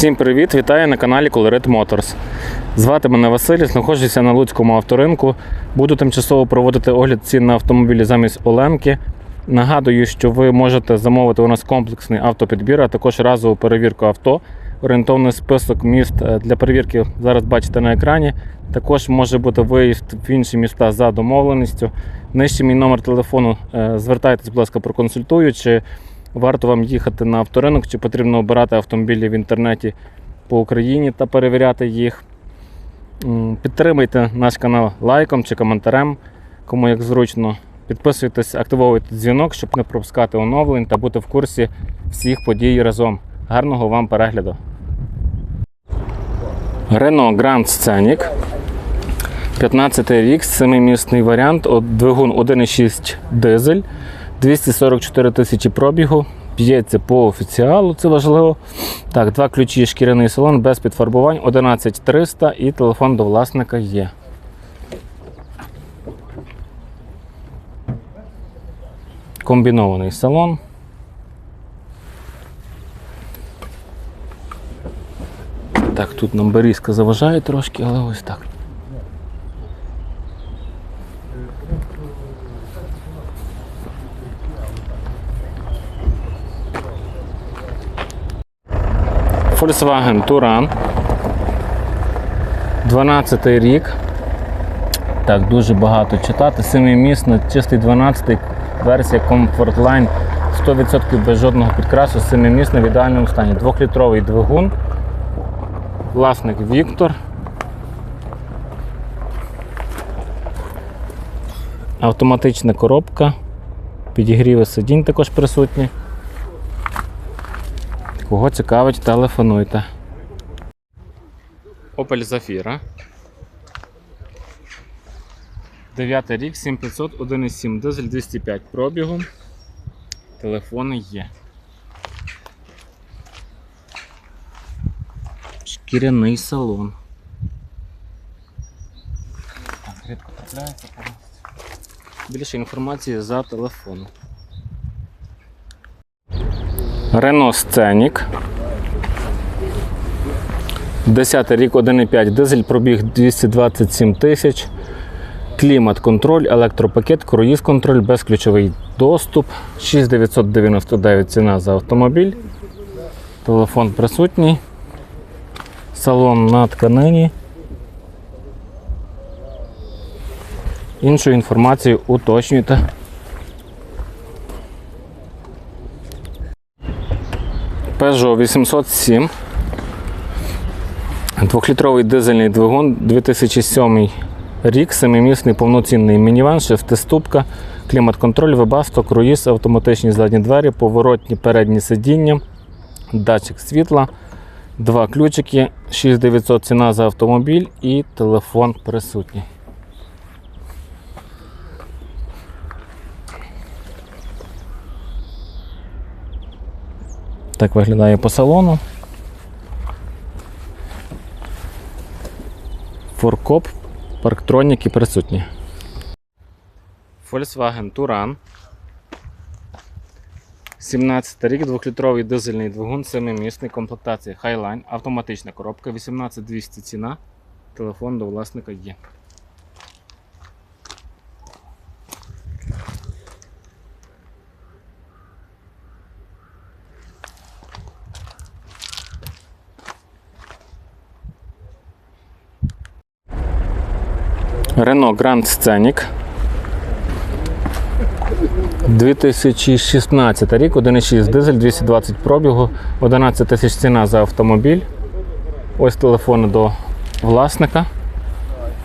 Всім привіт! Вітаю на каналі Colorit Motors. Звати мене Василь, знаходжуся на Луцькому авторинку. Буду тимчасово проводити огляд цін на автомобілі замість Оленки. Нагадую, що ви можете замовити у нас комплексний автопідбір, а також разову перевірку авто. Орієнтовний список міст е, для перевірки зараз бачите на екрані. Також може бути виїзд в інші міста за домовленістю. Нижче мій номер телефону. Е, Звертайтесь, будь ласка, проконсультую, варто вам їхати на авторинок, чи потрібно обирати автомобілі в інтернеті по Україні та перевіряти їх. Підтримайте наш канал лайком чи коментарем, кому як зручно. Підписуйтесь, активовуйте дзвінок, щоб не пропускати оновлень та бути в курсі всіх подій разом. Гарного вам перегляду. Renault Grand Scenic. 15 рік, 7-місний варіант, двигун 1,6 дизель, 244 тисячі пробігу, п'ється по офіціалу, це важливо. Так, два ключі, шкіряний салон без підфарбувань, 11300 і телефон до власника є. Комбінований салон. Так, тут нам берізка заважає трошки, але ось так. Volkswagen Touran. 12 рік. Так, дуже багато читати. Семимісний, чистий 12-й версія Comfort Line. 100% без жодного підкрасу, семимісний в ідеальному стані. Двохлітровий двигун. Власник Віктор. Автоматична коробка. Підігріви сидінь також присутні. Кого цікавить, телефонуйте. Opel Zafira. 9 рік, 7500, 1,7 дизель, 205 пробігу. Телефони є. Шкіряний салон. Так, рідко трапляється. Більше інформації за телефоном. Renault Scenic. 10 рік 1,5 дизель, пробіг 227 тисяч. Клімат контроль, електропакет, круїз контроль, безключовий доступ. 6999 ціна за автомобіль. Телефон присутній. Салон на тканині. Іншу інформацію уточнюйте. Peugeot 807. Двохлітровий дизельний двигун 2007 рік, семимісний повноцінний мініван, шестиступка, клімат-контроль, вебасто, круїз, автоматичні задні двері, поворотні передні сидіння, датчик світла, два ключики, 6900 ціна за автомобіль і телефон присутній. Так виглядає по салону. Форкоп, парктроніки присутні. Volkswagen Touran. 17 рік, 2-літровий дизельний двигун, 7-місний комплектація Highline, автоматична коробка, 18200 ціна. Телефон до власника є. Renault Grand Scenic. 2016 рік, 1,6 дизель, 220 пробігу, 11 тисяч ціна за автомобіль. Ось телефони до власника.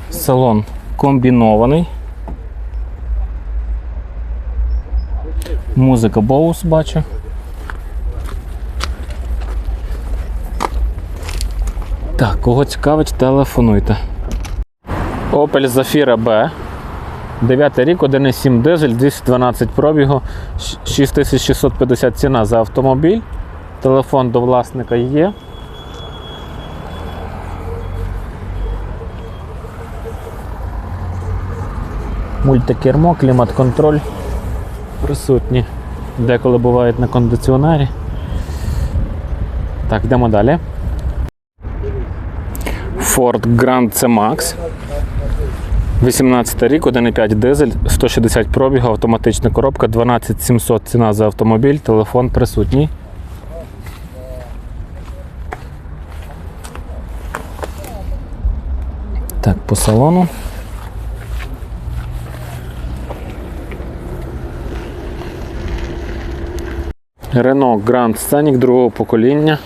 Салон комбінований. Музика Bose бачу. Так, кого цікавить, телефонуйте. Opel Zafira B. 9 рік, 1,7 дизель, 212 пробігу, 6650 ціна за автомобіль. Телефон до власника є. Мультикермо, клімат-контроль присутні. Деколи бувають на кондиціонері. Так, йдемо далі. Ford Grand C-Max. 18 рік, 1,5 дизель, 160 пробігу, автоматична коробка, 12700 ціна за автомобіль, телефон присутній. Так, по салону. Renault Grand Scenic другого покоління.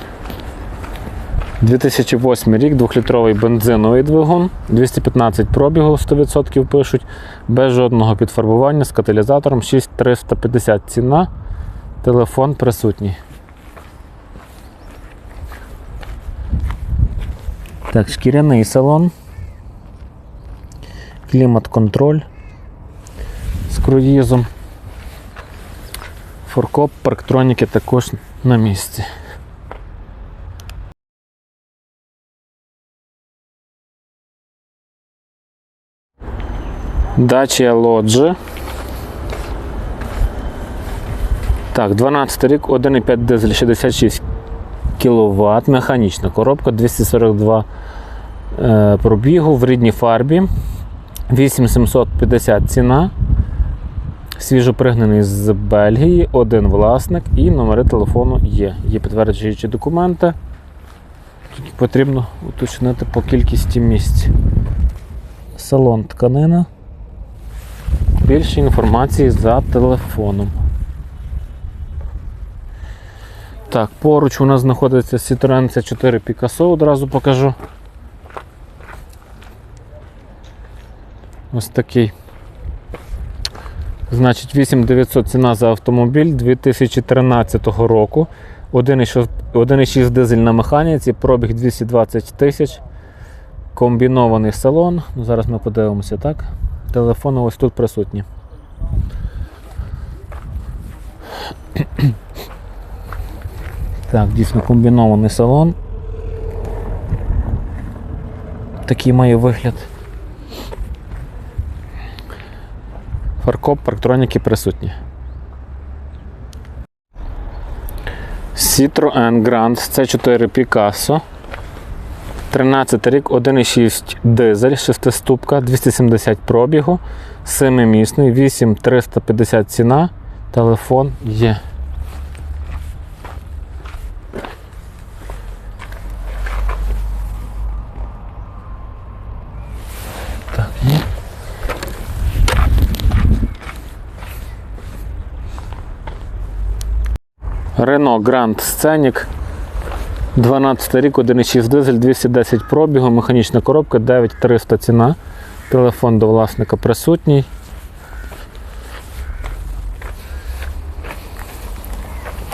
2008 рік, 2-літровий бензиновий двигун, 215 пробігу, 100% пишуть, без жодного підфарбування з каталізатором 6350 ціна. Телефон присутній. Так, шкіряний салон. Клімат-контроль з круїзом. Форкоп, парктроніки також на місці. Dacia Lodge. Так, 12 рік, 1,5 дизель 66 кВт, механічна коробка, 242 е, пробігу в рідній фарбі. 8750 ціна. Свіжопригнаний з Бельгії, один власник і номери телефону є. Є підтверджуючі документи. Тільки потрібно уточнити по кількості місць. Салон тканина. Більше інформації за телефоном. Так, поруч у нас знаходиться Citroen C4 Picasso, одразу покажу. Ось такий. Значить, 8900 ціна за автомобіль 2013 року. 1,6 1,6 дизель на механіці, пробіг 220 тисяч. Комбінований салон. Зараз ми подивимося, так? Телефони ось тут присутні. Так, дійсно комбінований салон. Такий має вигляд. Фаркоп, парктроніки присутні. Citroen Grand C4 Picasso. 13 рік, 1,6 дизель, 6 ступка, 270 пробігу, 7-місний, 8350 ціна, телефон є. Так, є. Scenic 12 рік, 1,6 дизель, 210 пробігу, механічна коробка, 9300 ціна. Телефон до власника присутній.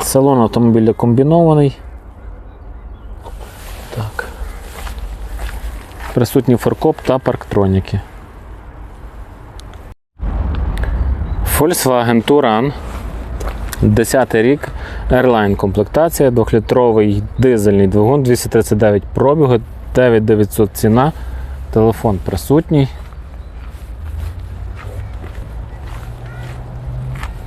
Салон автомобіля комбінований. Так. Присутній форкоп та парктроніки. Volkswagen Touran 10 рік, Airline комплектація, 2-літровий дизельний двигун, 239 пробігу, 9900 ціна, телефон присутній.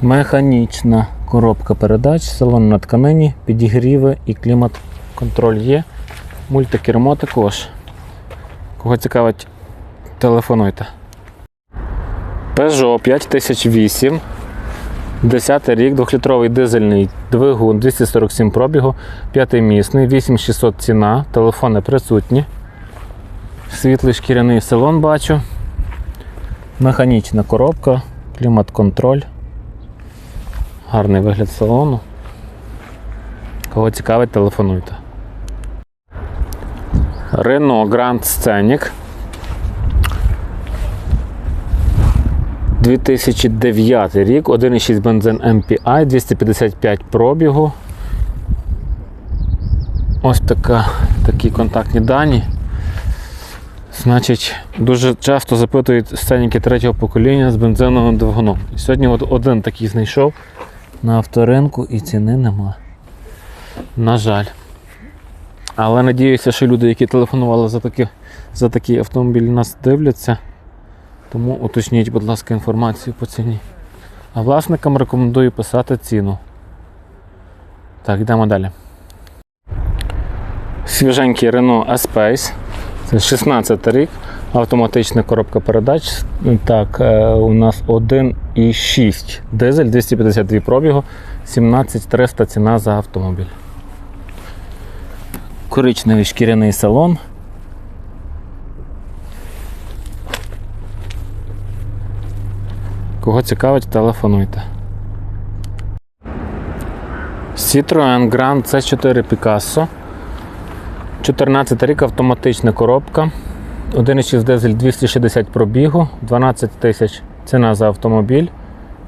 Механічна коробка передач, салон на тканині, підігріви і клімат-контроль є. Мультикермо також. Кого цікавить, телефонуйте. Peugeot 5008. 10 рік, 2-літровий дизельний двигун, 247 пробігу, 5-місний, 8600 ціна, телефони присутні. Світлий шкіряний салон бачу. Механічна коробка, клімат-контроль. Гарний вигляд салону. Кого цікавить, телефонуйте. Renault Grand Scenic. 2009 рік, 1,6 бензин MPI, 255 пробігу. Ось така, такі контактні дані. Значить, дуже часто запитують сценіки третього покоління з бензиновим двигуном. І сьогодні от один такий знайшов на авторинку і ціни нема. На жаль. Але надіюся, що люди, які телефонували за такі, за такий автомобіль, нас дивляться. Тому уточніть, будь ласка, інформацію по ціні. А власникам рекомендую писати ціну. Так, йдемо далі. Свіженький Renault Espace. Це 16 рік, автоматична коробка передач. Так, е, у нас 1,6 дизель, 252 пробігу, 17300 ціна за автомобіль. Коричневий шкіряний салон. Кого цікавить, телефонуйте. Citroen Grand C4 Picasso. 14 рік автоматична коробка. 1,6 дизель 260 пробігу, 12 тисяч ціна за автомобіль.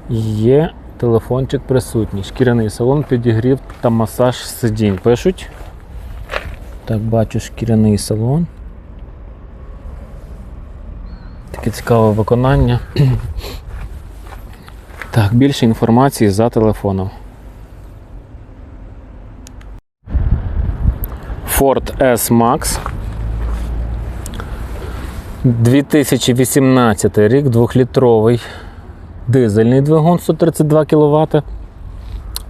Є телефончик присутній. Шкіряний салон, підігрів та масаж сидінь. Пишуть. Так, бачу шкіряний салон. Таке цікаве виконання. Так, більше інформації за телефоном. Ford S-Max. 2018 рік, 2-літровий дизельний двигун 132 кВт.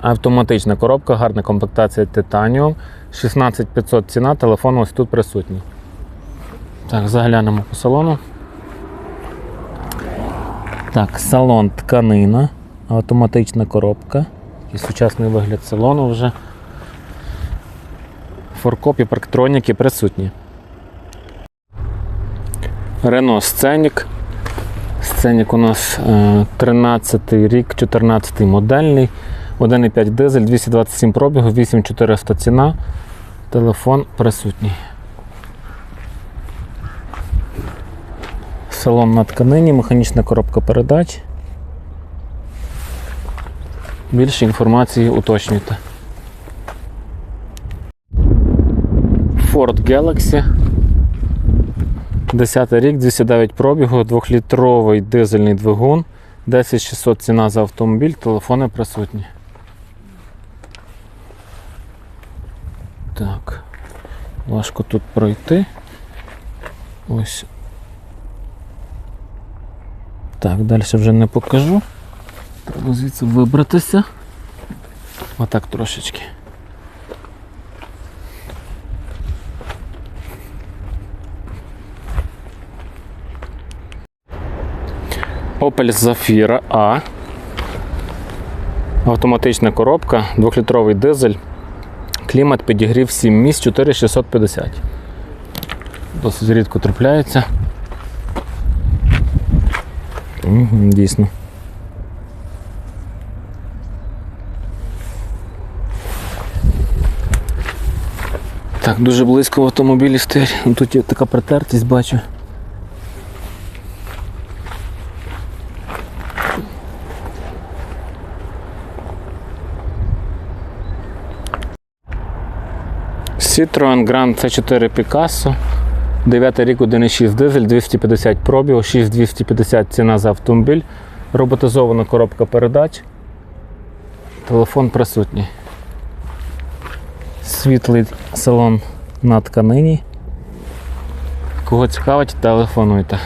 Автоматична коробка, гарна комплектація Titanium. 16500 ціна, телефон ось тут присутній. Так, заглянемо по салону. Так, салон тканина, автоматична коробка. І сучасний вигляд салону вже. Форкоп і парктроніки присутні. Renault Scenic. Scenic у нас е, 13 рік, 14 модельний, 1,5 дизель, 227 пробігу, 8400 ціна. Телефон присутній. Салон на тканині, механічна коробка передач. Більше інформації уточнюйте. Ford Galaxy. 10 рік, 209 пробігу, 2-літровий дизельний двигун, 10600 ціна за автомобіль, телефони присутні. Так, важко тут пройти. Ось. Так, далі вже не покажу. Треба звідси вибратися. Отак трошечки. Opel Zafira A. Автоматична коробка, 2-літровий дизель. Клімат підігрів 7 місць 4650. Досить рідко трапляється. Угу, дійсно. Так, дуже близько в автомобілі стоять. Ну, Тут є така протертість, бачу. Citroen Grand C4 Picasso. 9 рік 1,6 дизель, 250 пробігу, 6250 ціна за автомобіль, роботизована коробка передач. Телефон присутній. Світлий салон на тканині. Кого цікавить, телефонуйте.